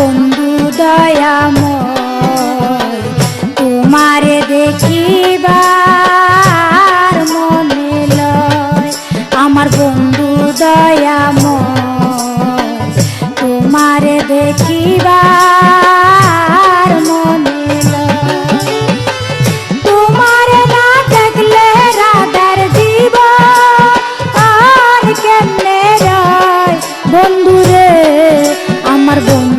বন্ধু দয়াময় তোমারে দেখিবার মনে লয়। আমার বন্ধু দয়াময় তোমারে দেখিবার বন্ধুরে আমার বন্ধু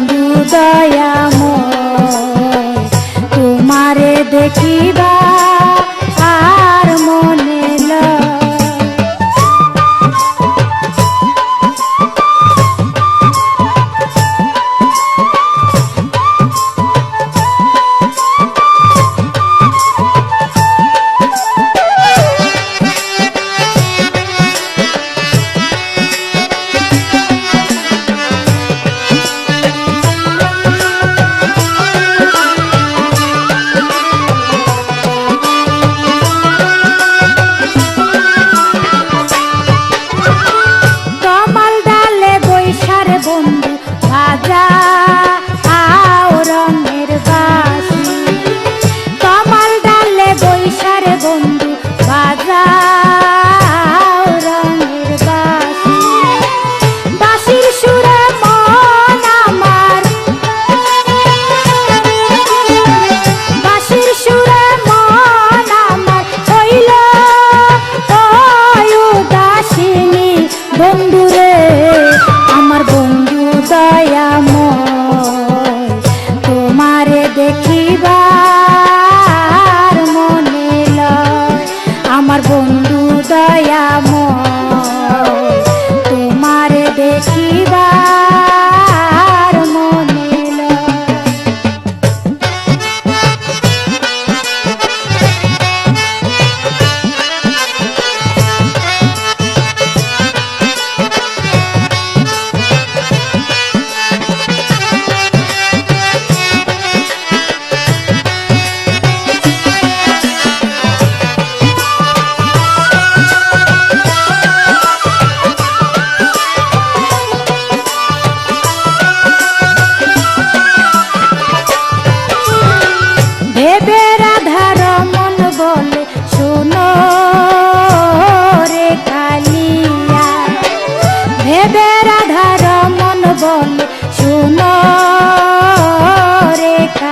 তোমারে দেখিবা। vida.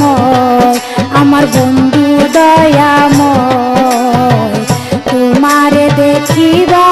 দয়াময় আমার বন্ধু দয়াময় তোমারে দেখিবা।